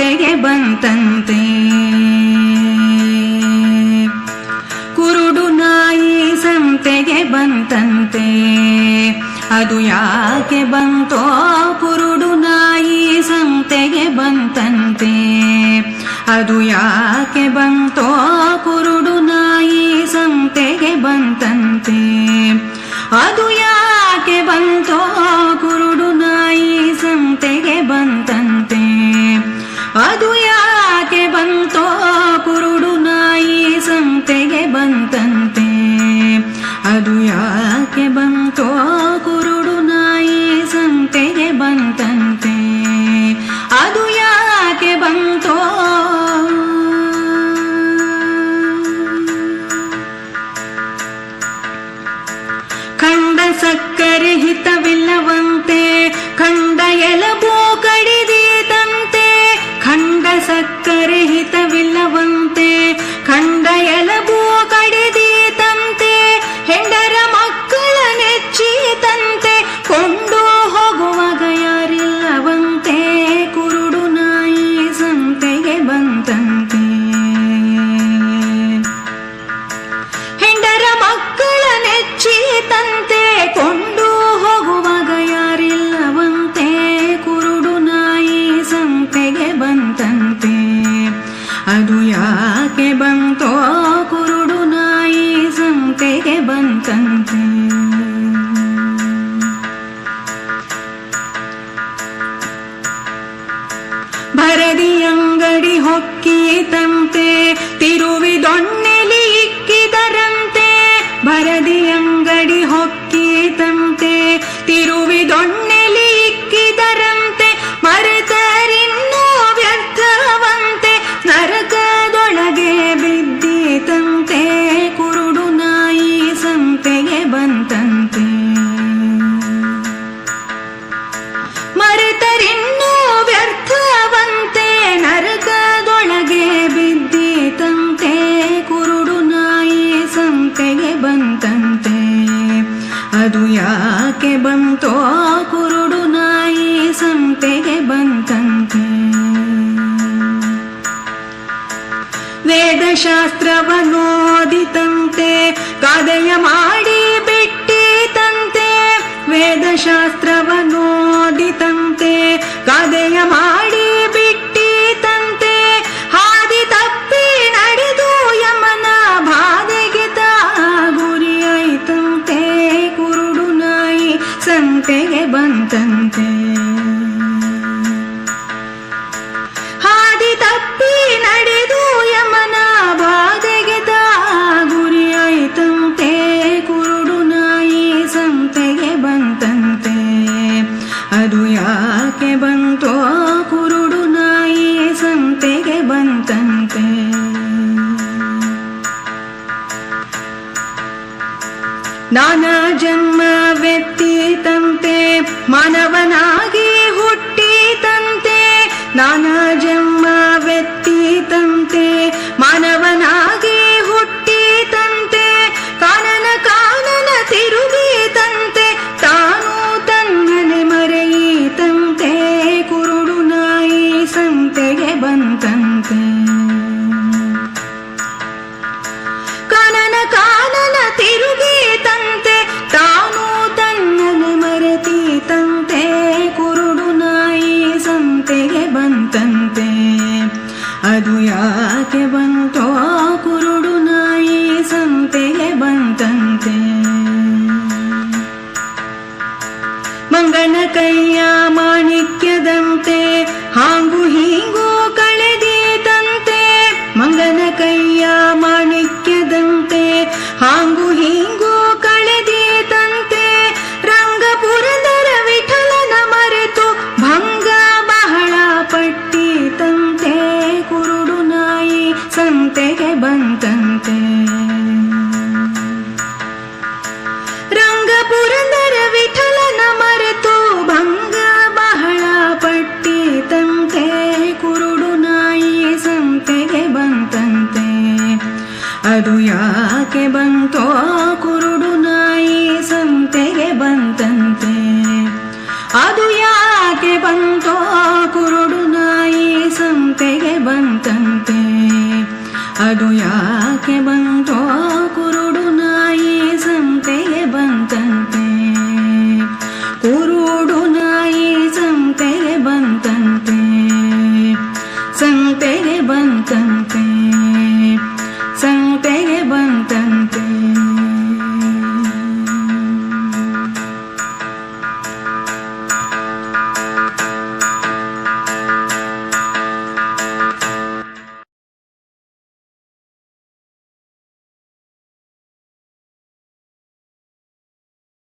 ಸಂತೆಗೆ ಬಂತಂತೆ. ಕುರುಡು ನಾಯಿ ಸಂತೆಗೆ ಬಂತಂತೆ. ಅದು ಯಾಕೆ ಬಂತೋ ಕುರುಡು ನಾಯಿ ಸಂತೆಗೆ ಬಂತಂತೆ. ಅದು ಯಾಕೆ ಬಂತೋ ಕುರುಡು ನಾಯಿ ಸಂತೆಗೆ ಬಂತಂತೆ. ಅದು ಯಾಕೆ ಬಂತೋ ಕುರುಡು ನಾಯಿ ಸಂತೆಗೆ ಬಂತಂತೆ. ಬಂತೋ ಕುರುಡು ನಾಯಿ ಸಂತೆಗೆ ಬಂತಂತೆ. ಅದು ಯಾಕೆ ಬಂತೋ ಕುರುಡು ನಾಯಿ ಸಂತೆಗೆ ಬಂತಂತೆ. ಅದು ಯಾಕೆ ಬಂತೋ? ಕಂಡ ಸಕ್ಕರೆ ഭരതിയം ಅದು ಯಾಕೆ ಬಂತೋ ಕುರುಡು ನಾಯಿ ಸಂತೆಗೆ ಬಂತಂತೆ. ವೇದಶಾಸ್ತ್ರವನ್ನೋದಿತಂತೆ ಬಂತಂತೆ ಹಾದಿ ತಪ್ಪಿ ನಡೆದು ಯಮನ ಬಾಧೆಗೆ ತಾ ಗುರಿಯಾಯಿತಂತೆ ಕುರುಡು ನಾಯಿ ಸಂತೆಗೆ ಬಂತಂತೆ. ಅದು ಯಾಕೆ ಬಂತೋ ಕುರುಡು ನಾಯಿ ಸಂತೆಗೆ ಬಂತಂತೆ. ನಾನಾ ಜನ್ಮವೆತ್ತೀತಂತೆ ನಾನಾ ವ್ಯಕ್ತಿತಂತೆ, ಮಾನವನಾಗಿ ಹುಟ್ಟಿತಂತೆ, ಕಾನನ ಕಾನನ ತಿರುಗೀತಂತೆ, ತಾನು ತನ್ನನೆ ಮರೆಯೀತಂತೆ, ಕುರುಡು ನಾಯಿ ಸಂತೆಗೆ ಬಂತಂತೆ. ಕಾನನ ಕಾನನ ತಿರುಗೀತಂತೆ ಬಂತಂತೆ ಅದು ಯಾಕೆ ಬಂತೋ ಕುರುಡು ನಾಯಿ ಸಂತೆಗೆ ಬಂತಂತೆ. ಮಂಗನ ಕೈಯ ಮಾಣಿಕ್ಯದಂತೆ ಯಾಕೆ ಬಂತೋ ಕುರುಡು ನಾಯಿ ಸಂತೆಗೆ ಬಂತಂತೆ. ಅದು ಯಾಕೆ ಬಂತೋ ಕುರುಡು ನಾಯಿ ಸಂತೆಗೆ ಬಂತಂತೆ. ಅದು ಯಾಕೆ ಬಂತೋ